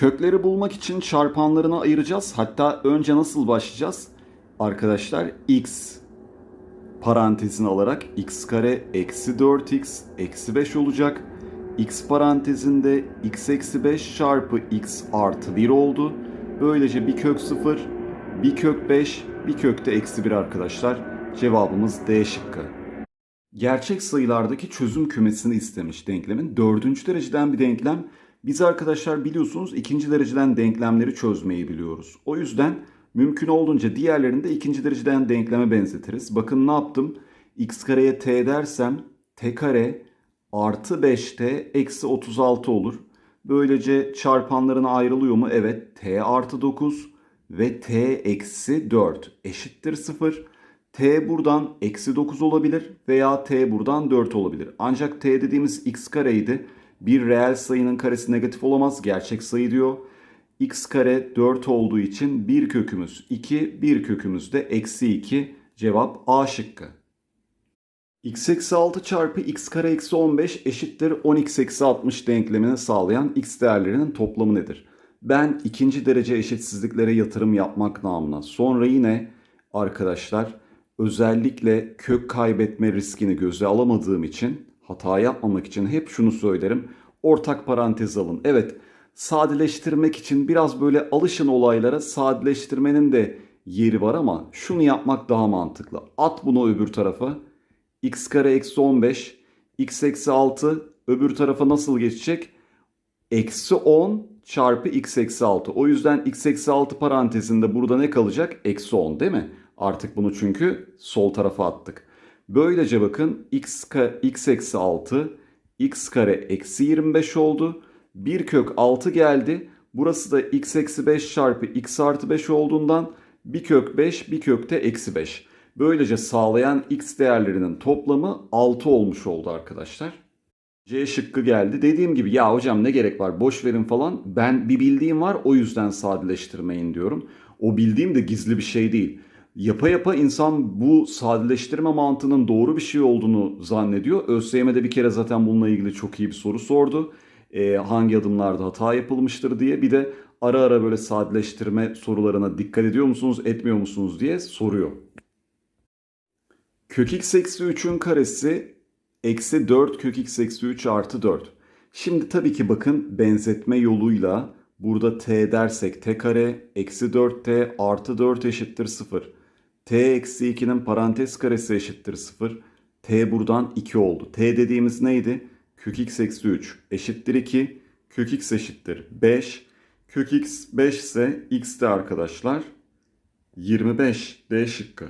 Kökleri bulmak için çarpanlarını ayıracağız. Hatta önce nasıl başlayacağız? Arkadaşlar x parantezini alarak x kare eksi 4x eksi 5 olacak. x parantezinde x eksi 5 çarpı x artı 1 oldu. Böylece bir kök 0, bir kök 5, bir kök de eksi 1 arkadaşlar. Cevabımız D şıkkı. Gerçek sayılardaki çözüm kümesini istemiş denklemin. Dördüncü dereceden bir denklem. Biz arkadaşlar biliyorsunuz ikinci dereceden denklemleri çözmeyi biliyoruz. O yüzden mümkün olduğunca diğerlerini de ikinci dereceden denkleme benzetiriz. Bakın ne yaptım? x kareye t dersem t kare artı 5t eksi 36 olur. Böylece çarpanlarına ayrılıyor mu? Evet. t artı 9 ve t eksi 4 eşittir 0. t buradan eksi 9 olabilir veya t buradan 4 olabilir. Ancak t dediğimiz x kareydi. Bir reel sayının karesi negatif olamaz. Gerçek sayı diyor. x kare 4 olduğu için bir kökümüz 2, bir kökümüz de eksi 2. Cevap A şıkkı. x eksi 6 çarpı x kare eksi 15 eşittir 10x eksi 60 denklemini sağlayan x değerlerinin toplamı nedir? Ben ikinci derece eşitsizliklere yatırım yapmak namına sonra yine arkadaşlar özellikle kök kaybetme riskini göze alamadığım için hata yapmamak için hep şunu söylerim. Ortak parantez alın. Evet sadeleştirmek için biraz böyle alışın olaylara sadeleştirmenin de yeri var ama şunu yapmak daha mantıklı. At bunu öbür tarafa. x kare eksi 15, x eksi 6 öbür tarafa nasıl geçecek? Eksi 10 çarpı x eksi 6. O yüzden x eksi 6 parantezinde burada ne kalacak? Eksi 10 değil mi? Artık bunu çünkü sol tarafa attık. Böylece bakın x, x eksi 6 x kare eksi 25 oldu. Bir kök 6 geldi. Burası da x eksi 5 çarpı x artı 5 olduğundan bir kök 5 bir kök de eksi 5. Böylece sağlayan x değerlerinin toplamı 6 olmuş oldu arkadaşlar. C şıkkı geldi. Dediğim gibi ya hocam ne gerek var boş verin falan. Ben bir bildiğim var o yüzden sadeleştirmeyin diyorum. O bildiğim de gizli bir şey değil. Yapa yapa insan bu sadeleştirme mantığının doğru bir şey olduğunu zannediyor. ÖSYM'de bir kere zaten bununla ilgili çok iyi bir soru sordu. Ee, hangi adımlarda hata yapılmıştır diye. Bir de ara ara böyle sadeleştirme sorularına dikkat ediyor musunuz etmiyor musunuz diye soruyor. Kök x eksi 3'ün karesi eksi 4 kök x eksi 3 artı 4. Şimdi tabii ki bakın benzetme yoluyla burada t dersek t kare eksi 4t artı 4 eşittir 0 t eksi 2'nin parantez karesi eşittir 0. t buradan 2 oldu. t dediğimiz neydi? Kök x eksi 3 eşittir 2. Kök x eşittir 5. Kök x 5 ise x de arkadaşlar 25 D şıkkı.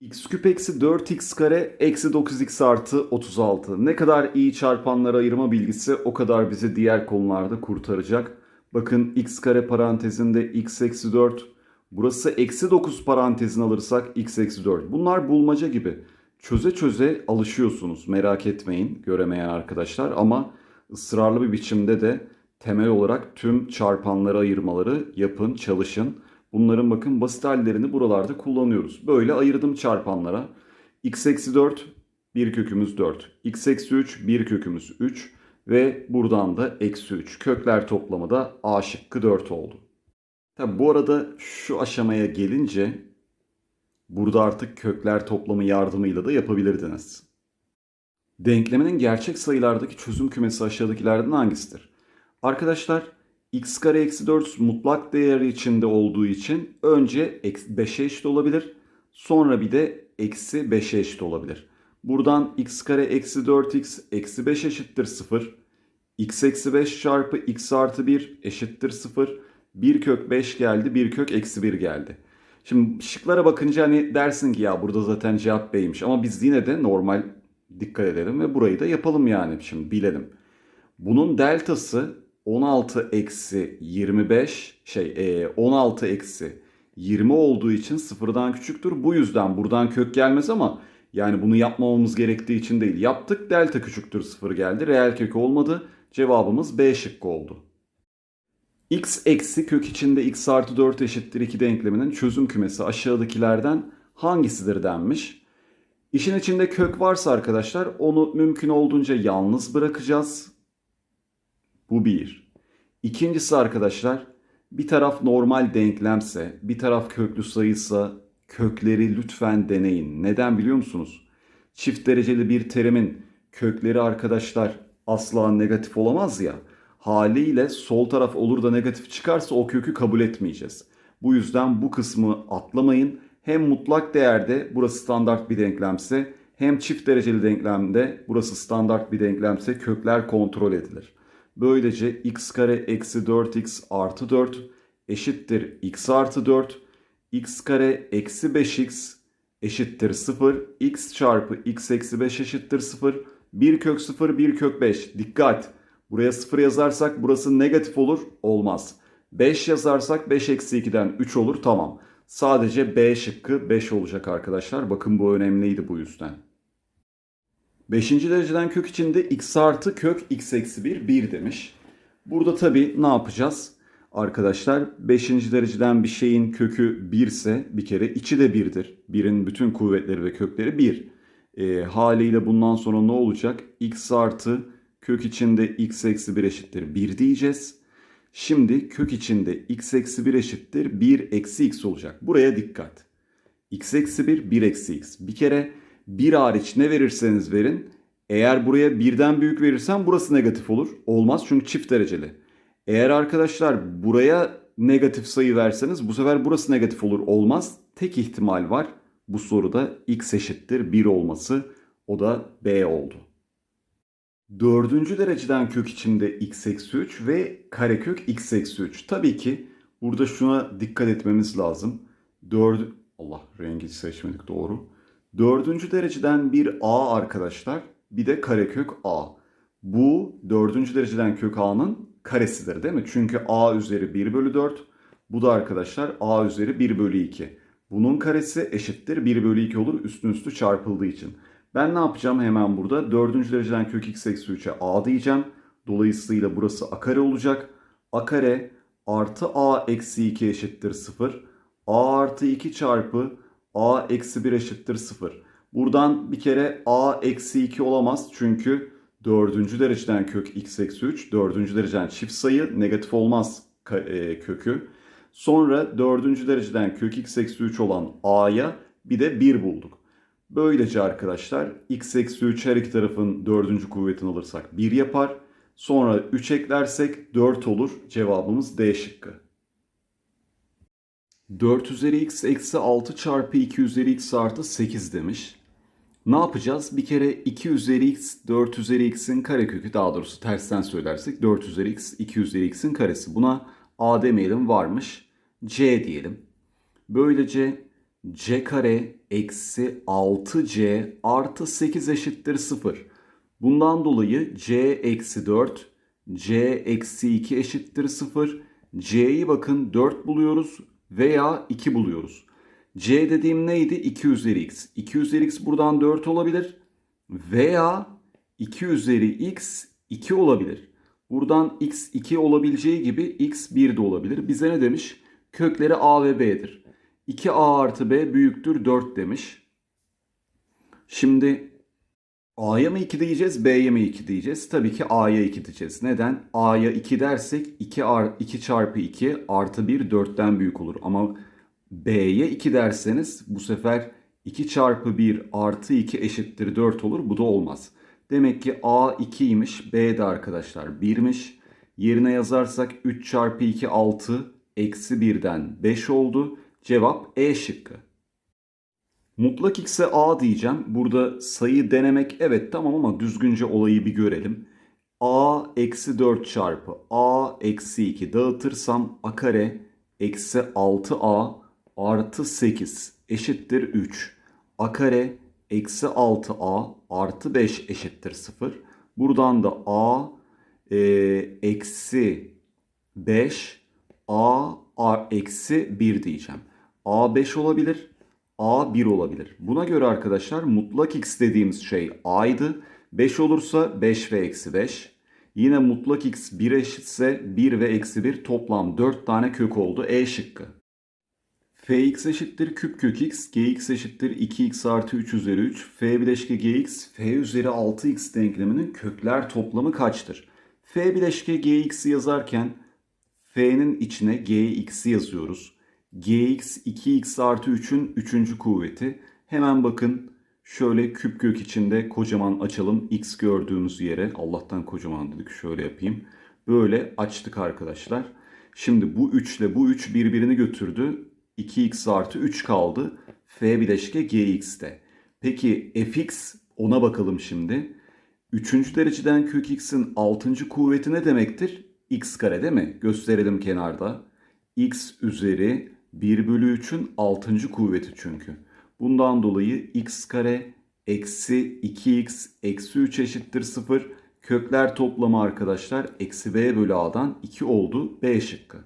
x küp eksi 4x kare eksi 9x artı 36. Ne kadar iyi çarpanlara ayırma bilgisi o kadar bizi diğer konularda kurtaracak. Bakın x kare parantezinde x eksi 4 Burası eksi 9 parantezini alırsak x eksi 4. Bunlar bulmaca gibi. Çöze çöze alışıyorsunuz. Merak etmeyin göremeyen arkadaşlar. Ama ısrarlı bir biçimde de temel olarak tüm çarpanları ayırmaları yapın, çalışın. Bunların bakın basit hallerini buralarda kullanıyoruz. Böyle ayırdım çarpanlara. x eksi 4 bir kökümüz 4. x eksi 3 bir kökümüz 3. Ve buradan da eksi 3. Kökler toplamı da a şıkkı 4 oldu. Tabi bu arada şu aşamaya gelince burada artık kökler toplamı yardımıyla da yapabilirdiniz. Denkleminin gerçek sayılardaki çözüm kümesi aşağıdakilerden hangisidir? Arkadaşlar x kare eksi 4 mutlak değeri içinde olduğu için önce 5'e eşit olabilir. Sonra bir de eksi 5'e eşit olabilir. Buradan x kare eksi 4x eksi 5 eşittir 0. x eksi 5 çarpı x artı 1 eşittir 0. 1 kök 5 geldi, 1 kök eksi 1 geldi. Şimdi şıklara bakınca hani dersin ki ya burada zaten cevap B'ymiş ama biz yine de normal dikkat edelim ve burayı da yapalım yani şimdi bilelim. Bunun deltası 16 eksi 25 şey 16 e, eksi 20 olduğu için sıfırdan küçüktür. Bu yüzden buradan kök gelmez ama yani bunu yapmamamız gerektiği için değil. Yaptık delta küçüktür sıfır geldi. Reel kök olmadı. Cevabımız B şıkkı oldu x eksi kök içinde x artı 4 eşittir 2 denkleminin çözüm kümesi aşağıdakilerden hangisidir denmiş. İşin içinde kök varsa arkadaşlar onu mümkün olduğunca yalnız bırakacağız. Bu bir. İkincisi arkadaşlar bir taraf normal denklemse bir taraf köklü sayıysa kökleri lütfen deneyin. Neden biliyor musunuz? Çift dereceli bir terimin kökleri arkadaşlar asla negatif olamaz ya. Haliyle sol taraf olur da negatif çıkarsa o kökü kabul etmeyeceğiz. Bu yüzden bu kısmı atlamayın. Hem mutlak değerde burası standart bir denklemse hem çift dereceli denklemde burası standart bir denklemse kökler kontrol edilir. Böylece x kare eksi 4x artı 4 eşittir x artı 4. x kare eksi 5x eşittir 0. x çarpı x eksi 5 eşittir 0. 1 kök 0 1 kök 5. Dikkat! Buraya 0 yazarsak burası negatif olur. Olmaz. 5 yazarsak 5 eksi 2'den 3 olur. Tamam. Sadece B şıkkı 5 olacak arkadaşlar. Bakın bu önemliydi bu yüzden. 5. dereceden kök içinde x artı kök x eksi 1 1 demiş. Burada tabii ne yapacağız? Arkadaşlar 5. dereceden bir şeyin kökü 1 ise bir kere içi de 1'dir. 1'in bütün kuvvetleri ve kökleri 1. E, haliyle bundan sonra ne olacak? x artı kök içinde x eksi 1 eşittir 1 diyeceğiz. Şimdi kök içinde x eksi 1 eşittir 1 eksi x olacak. Buraya dikkat. x eksi 1 1 eksi x. Bir kere 1 hariç ne verirseniz verin. Eğer buraya birden büyük verirsem burası negatif olur. Olmaz çünkü çift dereceli. Eğer arkadaşlar buraya negatif sayı verseniz bu sefer burası negatif olur. Olmaz. Tek ihtimal var. Bu soruda x eşittir 1 olması. O da b oldu. Dördüncü dereceden kök içinde x eksi 3 ve karekök x eksi 3. Tabii ki burada şuna dikkat etmemiz lazım. Dördü... Allah rengi seçmedik doğru. Dördüncü dereceden bir a arkadaşlar. Bir de karekök a. Bu dördüncü dereceden kök a'nın karesidir değil mi? Çünkü a üzeri 1 bölü 4. Bu da arkadaşlar a üzeri 1 bölü 2. Bunun karesi eşittir 1 bölü 2 olur üstün üstü çarpıldığı için. Ben ne yapacağım hemen burada? Dördüncü dereceden kök x eksi 3'e a diyeceğim. Dolayısıyla burası a kare olacak. a kare artı a eksi 2 eşittir 0. a artı 2 çarpı a eksi 1 eşittir 0. Buradan bir kere a eksi 2 olamaz. Çünkü dördüncü dereceden kök x eksi 3. Dördüncü dereceden çift sayı negatif olmaz e, kökü. Sonra dördüncü dereceden kök x eksi 3 olan a'ya bir de 1 bulduk. Böylece arkadaşlar x eksi 3 her iki tarafın dördüncü kuvvetini alırsak 1 yapar. Sonra 3 eklersek 4 olur. Cevabımız D şıkkı. 4 üzeri x eksi 6 çarpı 2 üzeri x artı 8 demiş. Ne yapacağız? Bir kere 2 üzeri x 4 üzeri x'in karekökü daha doğrusu tersten söylersek 4 üzeri x 2 üzeri x'in karesi. Buna a demeyelim varmış. c diyelim. Böylece c kare eksi 6c artı 8 eşittir 0. Bundan dolayı c eksi 4, c eksi 2 eşittir 0. c'yi bakın 4 buluyoruz veya 2 buluyoruz. c dediğim neydi? 2 üzeri x. 2 üzeri x buradan 4 olabilir veya 2 üzeri x 2 olabilir. Buradan x 2 olabileceği gibi x 1 de olabilir. Bize ne demiş? Kökleri a ve b'dir. 2a artı b büyüktür 4 demiş. Şimdi a'ya mı 2 diyeceğiz, b'ye mi 2 diyeceğiz? Tabii ki a'ya 2 diyeceğiz. Neden? a'ya 2 dersek 2, 2 çarpı 2 artı 1 4'ten büyük olur. Ama b'ye 2 derseniz bu sefer 2 çarpı 1 artı 2 eşittir 4 olur. Bu da olmaz. Demek ki a 2'ymiş, b de arkadaşlar 1'miş. Yerine yazarsak 3 çarpı 2 6 eksi 1'den 5 oldu. Cevap E şıkkı. Mutlak x'e a diyeceğim. Burada sayı denemek evet tamam ama düzgünce olayı bir görelim. a eksi 4 çarpı a eksi 2 dağıtırsam a kare eksi 6a artı 8 eşittir 3. a kare eksi 6a artı 5 eşittir 0. Buradan da a e, eksi 5 a, a eksi 1 diyeceğim. A 5 olabilir, A 1 olabilir. Buna göre arkadaşlar mutlak x dediğimiz şey A'ydı. 5 olursa 5 ve eksi 5. Yine mutlak x 1 eşitse 1 ve eksi 1 toplam 4 tane kök oldu. E şıkkı. Fx eşittir küp kök x, gx eşittir 2x artı 3 üzeri 3. F bileşke gx, f üzeri 6x denkleminin kökler toplamı kaçtır? F bileşke gx'i yazarken F'nin içine Gx'i yazıyoruz. Gx 2x artı 3'ün 3. kuvveti. Hemen bakın şöyle küp kök içinde kocaman açalım x gördüğümüz yere. Allah'tan kocaman dedik şöyle yapayım. Böyle açtık arkadaşlar. Şimdi bu 3 ile bu 3 birbirini götürdü. 2x artı 3 kaldı. F bileşke gx'te. Peki fx ona bakalım şimdi. Üçüncü dereceden kök x'in 6. kuvveti ne demektir? x kare değil mi? Gösterelim kenarda. x üzeri 1 bölü 3'ün 6. kuvveti çünkü. Bundan dolayı x kare eksi 2x eksi 3 eşittir 0. Kökler toplamı arkadaşlar eksi b bölü a'dan 2 oldu. B şıkkı.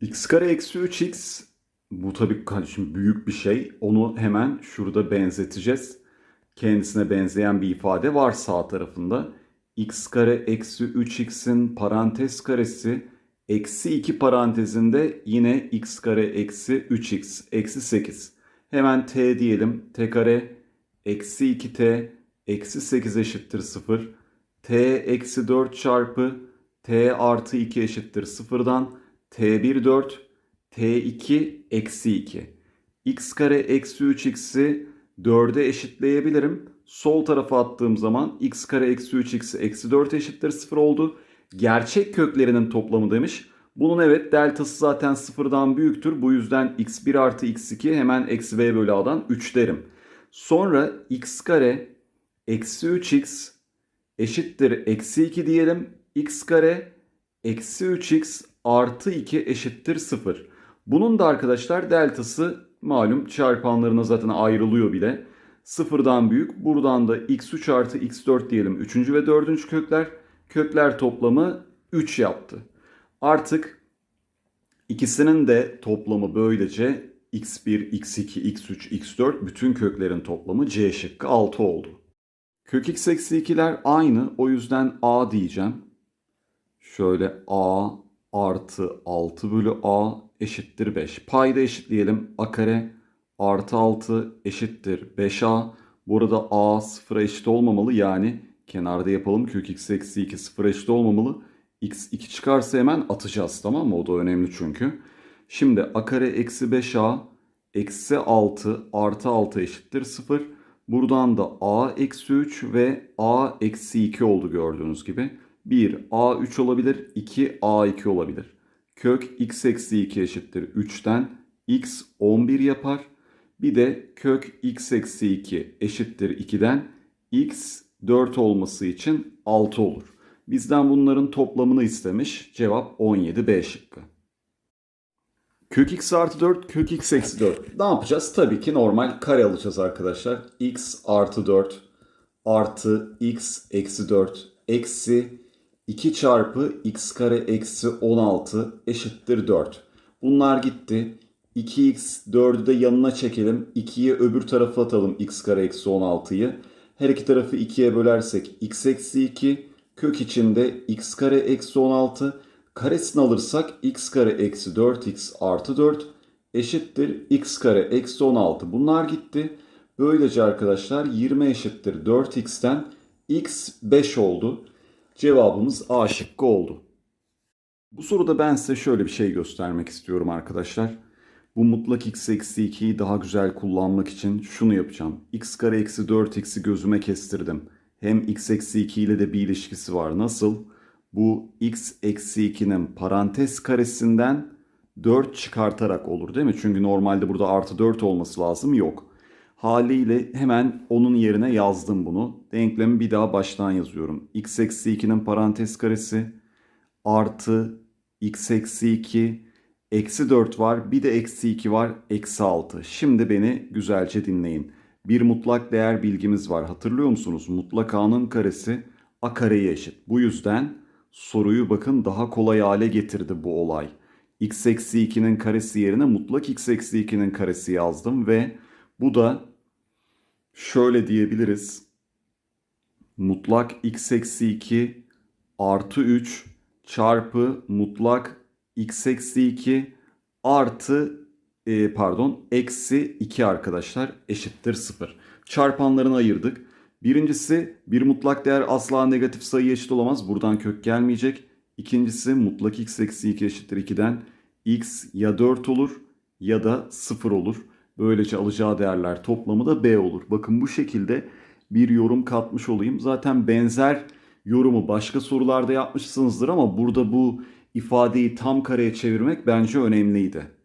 x kare eksi 3x bu tabii şimdi büyük bir şey. Onu hemen şurada benzeteceğiz. Kendisine benzeyen bir ifade var sağ tarafında. x kare eksi 3x'in parantez karesi eksi 2 parantezinde yine x kare eksi 3x eksi 8. Hemen t diyelim. t kare eksi 2t eksi 8 eşittir 0. t eksi 4 çarpı t artı 2 eşittir 0'dan t1 4 t2 eksi 2. x kare eksi 3x'i 4'e eşitleyebilirim. Sol tarafa attığım zaman x kare eksi 3x eksi 4 eşittir 0 oldu. Gerçek köklerinin toplamı demiş. Bunun evet deltası zaten sıfırdan büyüktür. Bu yüzden x1 artı x2 hemen eksi b bölü a'dan 3 derim. Sonra x kare eksi 3x eşittir eksi 2 diyelim. x kare eksi 3x artı 2 eşittir 0. Bunun da arkadaşlar deltası malum çarpanlarına zaten ayrılıyor bile. Sıfırdan büyük. Buradan da x3 artı x4 diyelim. Üçüncü ve dördüncü kökler. Kökler toplamı 3 yaptı. Artık ikisinin de toplamı böylece x1, x2, x3, x4 bütün köklerin toplamı c şıkkı 6 oldu. Kök x eksi 2'ler aynı. O yüzden a diyeceğim. Şöyle a artı 6 bölü a eşittir 5. Payda eşitleyelim. a kare artı 6 eşittir 5a. Burada a sıfıra eşit olmamalı. Yani kenarda yapalım. Kök x eksi 2 sıfıra eşit olmamalı. x 2 çıkarsa hemen atacağız tamam mı? O da önemli çünkü. Şimdi a kare eksi 5a eksi 6 artı 6 eşittir 0. Buradan da a eksi 3 ve a eksi 2 oldu gördüğünüz gibi. 1 a3 olabilir 2 a2 olabilir. Kök x eksi 2 eşittir 3'ten x 11 yapar. Bir de kök x eksi 2 eşittir 2'den x 4 olması için 6 olur. Bizden bunların toplamını istemiş. Cevap 17 B şıkkı. Kök x artı 4, kök x eksi 4. Ne yapacağız? Tabii ki normal kare alacağız arkadaşlar. x artı 4 artı x eksi 4 eksi 2 çarpı x kare eksi 16 eşittir 4. Bunlar gitti. 2x 4'ü de yanına çekelim. 2'yi öbür tarafa atalım x kare eksi 16'yı. Her iki tarafı 2'ye bölersek x eksi 2 kök içinde x kare eksi 16 karesini alırsak x kare eksi 4x artı 4 eşittir x kare eksi 16. Bunlar gitti. Böylece arkadaşlar 20 eşittir 4x'ten x 5 oldu. Cevabımız A şıkkı oldu. Bu soruda ben size şöyle bir şey göstermek istiyorum arkadaşlar. Bu mutlak x eksi 2'yi daha güzel kullanmak için şunu yapacağım. x kare eksi 4x'i gözüme kestirdim. Hem x eksi 2 ile de bir ilişkisi var. Nasıl? Bu x eksi 2'nin parantez karesinden 4 çıkartarak olur değil mi? Çünkü normalde burada artı 4 olması lazım. Yok. Haliyle hemen onun yerine yazdım bunu. Denklemi bir daha baştan yazıyorum. x eksi 2'nin parantez karesi artı x eksi 2 eksi 4 var. Bir de eksi 2 var. Eksi 6. Şimdi beni güzelce dinleyin. Bir mutlak değer bilgimiz var. Hatırlıyor musunuz? Mutlak a'nın karesi a kareye eşit. Bu yüzden soruyu bakın daha kolay hale getirdi bu olay. x eksi 2'nin karesi yerine mutlak x eksi 2'nin karesi yazdım ve bu da şöyle diyebiliriz. Mutlak x eksi 2 artı 3 çarpı mutlak x eksi 2 artı e, pardon eksi 2 arkadaşlar eşittir 0. Çarpanlarını ayırdık. Birincisi bir mutlak değer asla negatif sayıya eşit olamaz. Buradan kök gelmeyecek. İkincisi mutlak x eksi 2 eşittir 2'den x ya 4 olur ya da 0 olur. Böylece alacağı değerler toplamı da b olur. Bakın bu şekilde bir yorum katmış olayım. Zaten benzer yorumu başka sorularda yapmışsınızdır ama burada bu ifadeyi tam kareye çevirmek bence önemliydi.